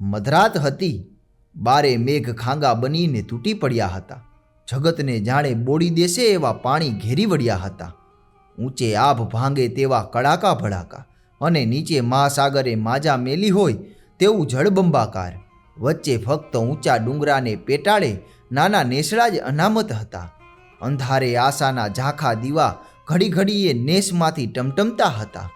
મધરાત હતી, બારે મેઘ ખાંગા બનીને તૂટી પડ્યા હતા. જગતને જાણે બોડી દેશે એવા પાણી ઘેરી વળ્યા હતા. ઊંચે આભ ભાંગે તેવા કડાકા ભડાકા અને નીચે મહાસાગરે માજા મેલી હોય તેવું જળબંબાકાર. વચ્ચે ફક્ત ઊંચા ડુંગરાને પેટાળે નાના નેસડા જ અનામત હતા. અંધારે આશાના ઝાંખા દીવા ઘડી ઘડીએ નેસમાંથી ટમટમતા હતા.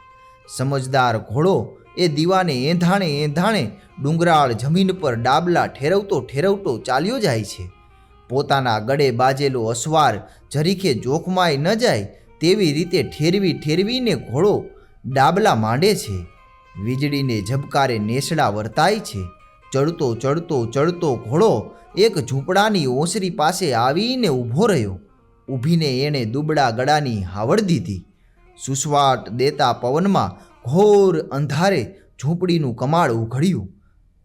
સમજદાર ઘોડો એ દીવાને એંધાણે એંધાણે ડુંગરાળ જમીન પર ડાબલા ઠેરવતો ઠેરવતો ચાલ્યો જાય છે. પોતાના ગળે બાજેલો અસવાર જરીકે જોખમાય ન જાય તેવી રીતે ઠેરવી ઠેરવીને ઘોડો ડાબલા માંડે છે. વીજળીને ઝબકારે નેસડા વર્તાય છે. ચડતો ચડતો ચડતો ઘોડો એક ઝૂંપડાની ઓસરી પાસે આવીને ઊભો રહ્યો. ઊભીને એણે દુબળા ગળાની હાવડ દીધી. સુસવાટ દેતા પવનમાં ઘોર અંધારે ઝૂંપડીનું કમાળ ઉઘડ્યું.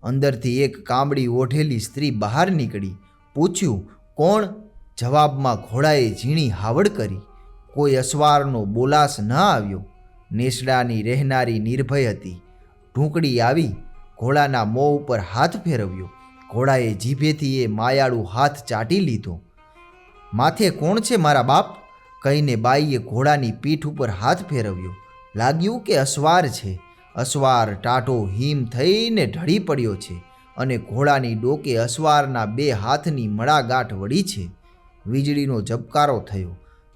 અંદરથી એક કામડી ઓઢેલી સ્ત્રી બહાર નીકળી. પૂછ્યું, કોણ? જવાબમાં ઘોડાએ ઝીણી હાવડ કરી. કોઈ અસવારનો બોલાસ ન આવ્યો. નેસડાની રહેનારી નિર્ભય હતી. ઢૂંકડી આવી, ઘોડાના મોં ઉપર હાથ ફેરવ્યો. ઘોડાએ જીભેથી એ માયાળું હાથ ચાટી લીધો. માથે કોણ છે મારા બાપ? કહીને બાઈએ ઘોડાની પીઠ ઉપર હાથ ફેરવ્યો. લાગ્યું કે અસવાર છે. અસવાર ટાટો હિમ થઈને ઢળી પડ્યો છે અને ઘોડાની ડોકે અસવારના બે હાથની મળાગાંઠ વળી છે. વીજળીનો ઝબકારો થયો.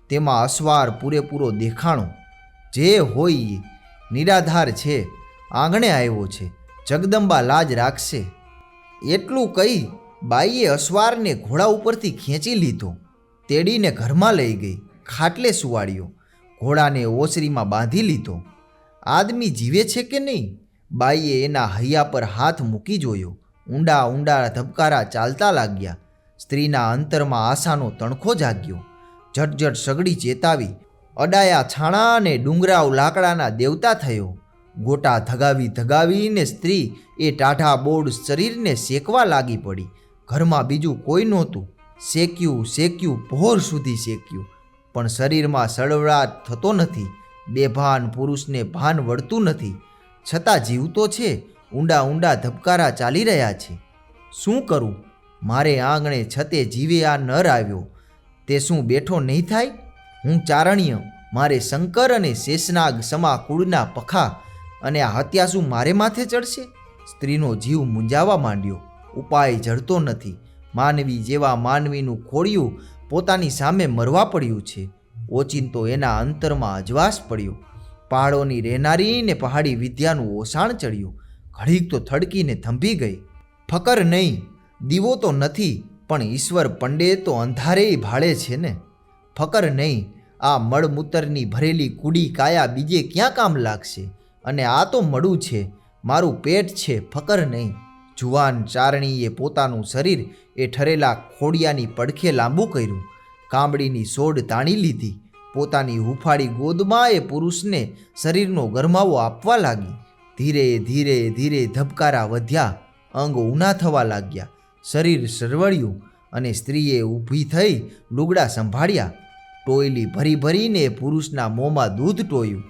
તેમાં અસવાર પૂરેપૂરો દેખાણો. જે હોય, નિરાધાર છે. આંગણે આવ્યો છે. જગદંબા લાજ રાખશે. એટલું કહી બાઈએ અસવારને ઘોડા ઉપરથી ખેંચી લીધો. તેડીને ઘરમાં લઈ ગઈ. ખાટલે સુવાડ્યો. ઘોડાને ઓસરીમાં બાંધી લીધો. આદમી જીવે છે કે નહીં? બાઈએ એના હૈયા પર હાથ મૂકી જોયો. ઊંડા ઊંડા ધબકારા ચાલતા લાગ્યા. સ્ત્રીના અંતરમાં આશાનો તણખો જાગ્યો. ઝટઝટ સગડી ચેતાવી અડાયા છાણા અને ડુંગરાવ લાકડાના દેવતા થયો. ગોટા ધગાવી ધગાવીને સ્ત્રી એ ટાઢા બોર્ડ શરીરને શેકવા લાગી પડી. ઘરમાં બીજું કોઈ નહોતું. શેક્યું શેક્યું, ભોર સુધી શેક્યું. પણ શરીરમાં સળવળાટ થતો નથી બેભાન પુરુષને ભાન વળતું નથી. છતાં જીવતો છે, ઊંડા ઊંડા ધબકારા ચાલી રહ્યા છે. શું કરું? મારે આંગણે છતે જીવે આ નર આવ્યો. તે શું બેઠો નહીં થાય? હું ચારણ્ય, મારે શંકર અને શેષનાગ સમા કુળના પખા અને આ હત્યા શું મારે માથે ચડશે? સ્ત્રીનો જીવ મૂંઝાવા માંડ્યો. ઉપાય જડતો નથી. માનવી જેવા માનવીનું ખોડિયું પોતાની સામે મરવા પડ્યું છે. ઓચિંતો એના અંતરમાં અજવાસ પડ્યો. પહાડોની રહેનારી ને પહાડી વિદ્યાનું ઓસાણ ચડ્યું. ઘડીક તો થડકીને થંભી ગઈ. ફકર નહીં, દીવો તો નથી, પણ ઈશ્વર પંડે તો અંધારેય ભાળે છે ને. ફકર નહીં, આ મળમૂતરની ભરેલી કુડી કાયા બીજે ક્યાં કામ લાગશે? અને આ તો મળું છે, મારું પેટ છે, ફકર નહીં. જુવાન ચારણીએ પોતાનું શરીર એ ઠરેલા ખોડિયાની પડખે લાંબુ કર્યું. કામડીની સોડ તાણી લીધી. પોતાની હુફાળી ગોદમાં એ પુરુષને શરીરનો ગરમાવો આપવા લાગી. ધીરે ધીરે ધીરે ધબકારા વધ્યા. અંગ ઊના થવા લાગ્યા. શરીર સરવળ્યું અને સ્ત્રીએ ઊભી થઈ લુગડા સંભાળ્યા. ટોયલી ભરી ભરીને પુરુષના મોંમાં દૂધ ટોયું.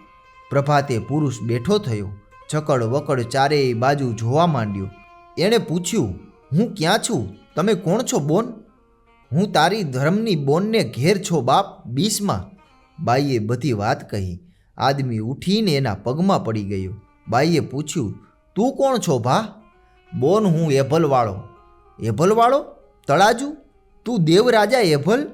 પ્રભાતે પુરુષ બેઠો થયો. ચકડ વકડ ચારેય બાજુ જોવા માંડ્યો. એણે પૂછ્યું, હું ક્યાં છું? તમે કોણ છો બોન? હું તારી ધર્મની બોનને ઘેર છો બાપ, બીસમાં. બાઈએ બધી વાત કહી. આદમી ઉઠીને એના પગમાં પડી ગયો. બાઈએ પૂછ્યું, તું કોણ છો ભા? બોન હું એભલવાળો. એભલવાળો? તળાજુ? તું દેવરાજા એભલ?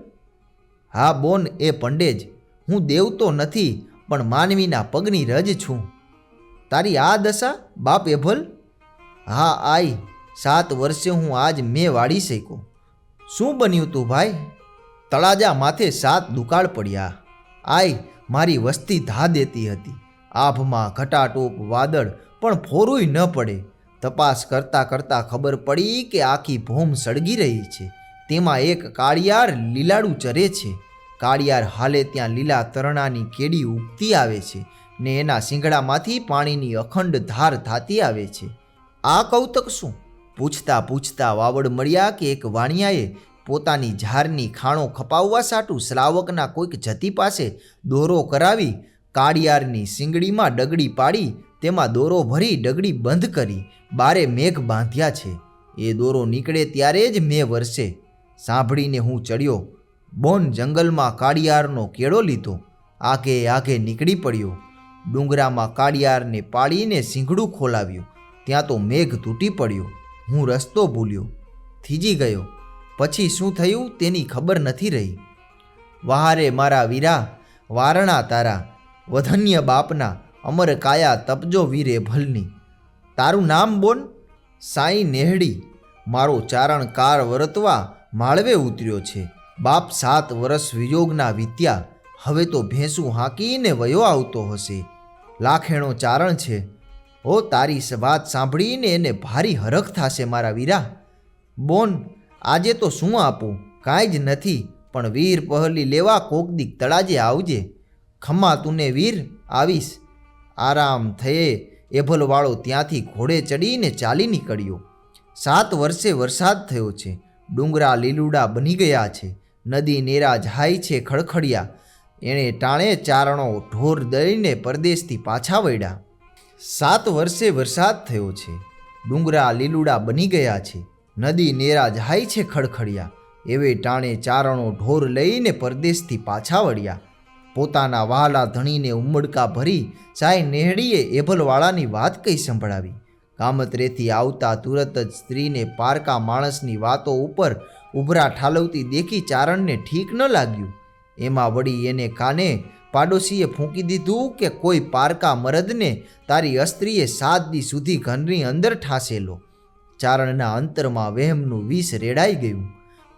હા બોન, એ પંડેજ. હું દેવ તો નથી, પણ માનવીના પગની રજ છું. તારી આ દશા બાપ એભલ? હા, આઈ, સાત વર્ષે હું આજ મેં વાળી શક્યો શું બન્યું તું ભાઈ? તળાજા માથે સાત દુકાળ પડ્યા. આઈ, મારી વસ્તી ધા દેતી હતી. આભમાં ઘટાટોપ, વાદળ પણ ફોરુંય ન પડે. તપાસ કરતાં કરતાં ખબર પડી કે આખી ભૂમ સળગી રહી છે. તેમાં એક કાળિયાર લીલાડું ચરે છે. કાળિયાર હાલે ત્યાં લીલા તરણાની કેડી ઉગતી આવે છે ને એના શિંગડામાંથી પાણીની અખંડ ધાર થાતી આવે છે. આ કૌતક શું? પૂછતા પૂછતા વાવડ મળ્યા કે એક વાણિયાએ પોતાની ઝારની ખાણો ખપાવવા સાટું શ્રાવકના કોઈક જતી પાસે દોરો કરાવી કાળિયારની સિંગડીમાં ડગડી પાડી તેમાં દોરો ભરી ડગડી બંધ કરી બારે મેઘ બાંધ્યા છે. એ દોરો નીકળે ત્યારે જ મેં વરસે. સાંભળીને હું ચડ્યો. બોન જંગલમાં કાળિયારનો કેળો લીધો. આગે આગે નીકળી પડ્યો. ડુંગરામાં કાળિયારને પાડીને સિંગડું ખોલાવ્યું. ત્યાં તો મેઘ તૂટી પડ્યો. હું રસ્તો ભૂલ્યો. થીજી ગયો. પછી શું થયું તેની ખબર નથી રહી. વહારે મારા વીરા, વારણા તારા, વધન્ય બાપના, અમર કાયા તપજો વીરે ભલની. તારું નામ બોન? સાઈ નેહડી, મારો ચારણ કાર વરતવા માળવે ઉતર્યો છે. બાપ સાત વર્ષ વિયોગના વિત્યા. હવે તો ભેંસું હાંકીને વયો આવતો હશે. લાખેણો ચારણ છે. ઓ તારી વાત સાંભળીને એને ભારી હરખ થશે મારા વીરા. બોન, આજે તો શું આપું? કાંઈ જ નથી, પણ વીર પહલી લેવા કોક દીક તળાજે આવજે. ખમ્મા તુને વીર, આવીશ. આરામ થયે, એભલવાળો ત્યાંથી ઘોડે ચડીને ચાલી નીકળ્યો. સાત વર્ષે વરસાદ થયો છે, ડુંગરા લીલુડા બની ગયા છે, નદી નેરા જાય છે ખડખડિયા. એણે ટાણે ચારણો ઢોર દઈને પરદેશથી પાછા વળ્યા. સાત વર્ષે વરસાદ થયો છે. ડુંગરા લીલુડા બની ગયા છે. નદી નેરા જાય છે ખડખડિયા. એવે ટાણે ચારણો ઢોર લઈને પરદેશથી પાછા વળ્યા. પોતાના વહાલા ધણીને ઉમડકા ભરી ચાય નેહડીએ એભલવાળાની વાત કઈ સંભળાવી. કામતરેથી આવતા તુરત જ સ્ત્રીને પારકા માણસની વાતો ઉપર ઉભરા ઠાલવતી દેખી ચારણને ઠીક ન લાગ્યું. એમાં વળી એને કાને પાડોશીએ ફૂંકી દીધું કે કોઈ પારકા મરદને તારી અસ્ત્રીએ સાત દી સુધી ઘરની અંદર ઠાસેલો. ચારણના અંતરમાં વહેમનું વિષ રેડાઈ ગયું.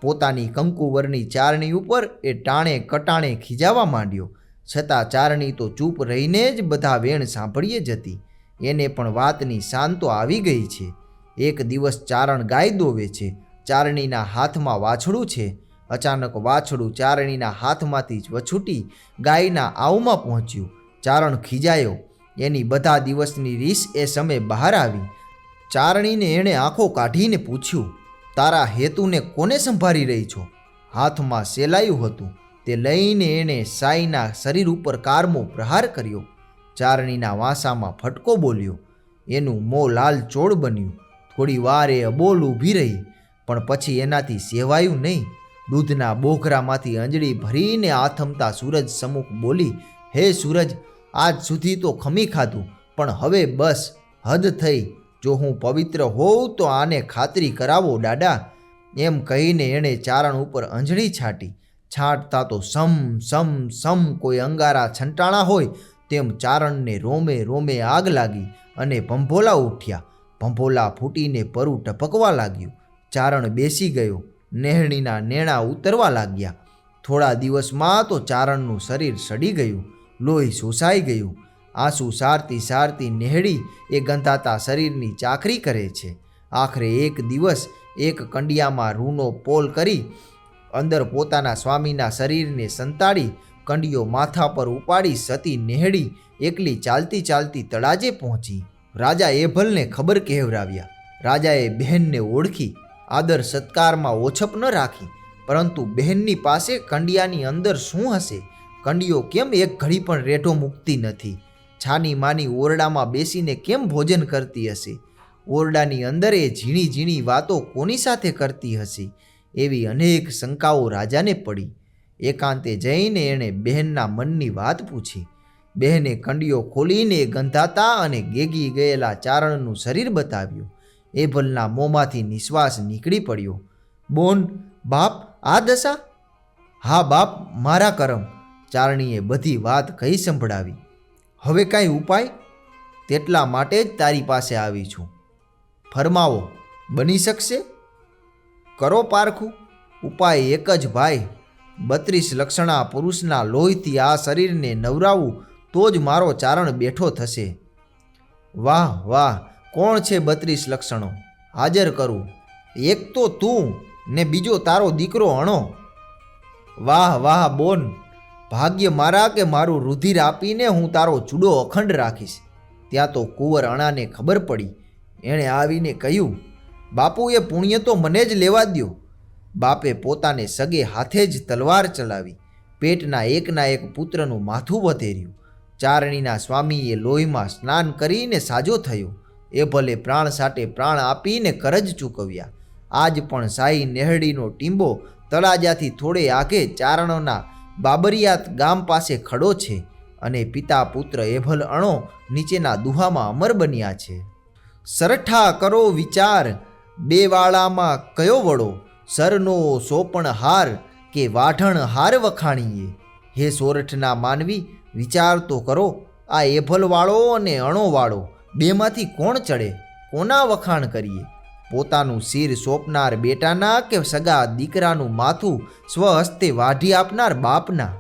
પોતાની કંકુવરની ચારણી ઉપર એ ટાણે કટાણે ખીજાવા માંડ્યો. છતાં ચારણી તો ચૂપ રહીને જ બધા વેણ સાંભળીએ જતી. એને પણ વાતની શાંતો આવી ગઈ છે. એક દિવસ ચારણ ગાય દોવે છે. ચારણીના હાથમાં વાછડું છે. અચાનક વાછડું ચારણીના હાથમાંથી જ વછૂટી ગાયના આવમાં પહોંચ્યું. ચારણ ખીજાયો. એની બધા દિવસની રીસ એ સમયે બહાર આવી. ચારણીને એણે આંખો કાઢીને પૂછ્યું, તારા હેતુને કોને સંભાળી રહી છો? હાથમાં સેલાયું હતું. તે લઈને એણે સાઈના શરીર ઉપર કારમો પ્રહાર કર્યો. ચારણીના વાંસામાં ફટકો બોલ્યો. એનું મોં લાલ ચોળ બન્યું. થોડી વાર એ અબોલ ઊભી રહી, પણ પછી એનાથી સેવાયું નહીં. દૂધના બોખરામાંથી અંજળી ભરીને આથમતા સૂરજ સમુખ બોલી, હે સૂરજ, આજ સુધી તો ખમી ખાધું, પણ હવે બસ હદ થઈ. જો હું પવિત્ર હોઉં તો આને ખાતરી કરાવો દાડા એમ કહીને એણે ચારણ ઉપર અંજળી છાંટી. છાંટતા તો સમ સમ સમ કોઈ અંગારા છંટાણા હોય, તેમ ચારણને રોમે રોમે આગ લાગી અને ભંભોલા ઉઠ્યા. ભંભોલા ફૂટીને પરું ટપકવા લાગ્યું. ચારણ બેસી ગયો. નેહણીના નેણા ઉતરવા લાગ્યા. થોડા દિવસમાં તો ચારણનું શરીર સડી ગયું, લોહી શોષાઈ ગયું. આંસુ સારતી સારતી નેહડી એ ગંધાતા શરીરની ચાકરી કરે છે. આખરે એક દિવસ એક કંડિયામાં રૂનો પોલ કરી અંદર પોતાના સ્વામીના શરીરને સંતાડી કંડિયો માથા પર ઉપાડી સતી નેહડી એકલી ચાલતી ચાલતી તળાજે પહોંચી. રાજા એભલને ખબર કહેવરાવ્યા. રાજાએ બહેનને ઓળખી આદર સત્કારમાં ઓછપ ન રાખી, પરંતુ બહેનની પાસે કંડિયાની અંદર શું હશે? કંડિયો કેમ એક ઘડી પણ રેઠો મૂકતી નથી? છાની માની ઓરડામાં બેસીને કેમ ભોજન કરતી હશે? ઓરડાની અંદર એ ઝીણી ઝીણી વાતો કોની સાથે કરતી હશે? એવી અનેક શંકાઓ રાજાને પડી. એકાંતે જઈને એણે બહેનના મનની વાત પૂછી. બહેને કંડિયો ખોલીને ગંધાતા અને ગેગી ગયેલા ચારણનું શરીર બતાવ્યું. એભલના મોંમાંથી નિશ્વાસ નીકળી પડ્યો. બોન, બાપ, આ દશા? હા, બાપ, મારા કરમ, ચારણીએ બધી વાત કહી સંભળાવી. હવે કાંઈ ઉપાય? તેટલા માટે જ તારી પાસે આવી છું. ફરમાવો, બની શકશે? કરો પારખું. ઉપાય એક જ ભાઈ, બત્રીસ લક્ષણા પુરુષના લોહીથી આ શરીરને નવરાવવું તો જ મારો ચારણ બેઠો થશે. વાહ વાહ કોણ છે બત્રીસ લક્ષણો? હાજર કરું. એક તો તું ને બીજો તારો દીકરો અણો. વાહ વાહ, બોન. ભાગ્ય મારા કે મારું રુધિર આપીને હું તારો ચૂડો અખંડ રાખીશ. ત્યાં તો કુંવર અણાને ખબર પડી. એણે આવીને કહ્યું બાપુ એ પુણ્ય તો મને જ લેવા દ્યો. બાપે પોતાને સગે હાથે જ તલવાર ચલાવી. પેટના એકના એક પુત્રનું માથું વધેર્યું. ચારણીના સ્વામીએ લોહીમાં સ્નાન કરીને સાજો થયો. એ ભલે પ્રાણ સાટે પ્રાણ આપીને કરજ ચૂકવ્યા. આજ પણ સાઈ નેહડીનો ટીંબો તળાજાથી થોડે આગે ચારણોના બાબરિયાત ગામ પાસે ખડો છે અને પિતા પુત્ર એભલ અણો નીચેના દુહામાં અમર બન્યા છે. સરઠા કરો વિચાર બે વાળામાં કયો વડો સરનો સોપણ હાર કે વાઢણ હાર વખાણીએ? હે સોરઠના માનવી, વિચાર તો કરો, આ એભલવાળો અને અણોવાળો બેમાંથી કોણ ચડે, કોના વખાણ કરીએ? પોતાનું શિર સોંપનાર બેટાના કે સગા દીકરાનું માથું સ્વહસ્તે વાઢી આપનાર બાપના?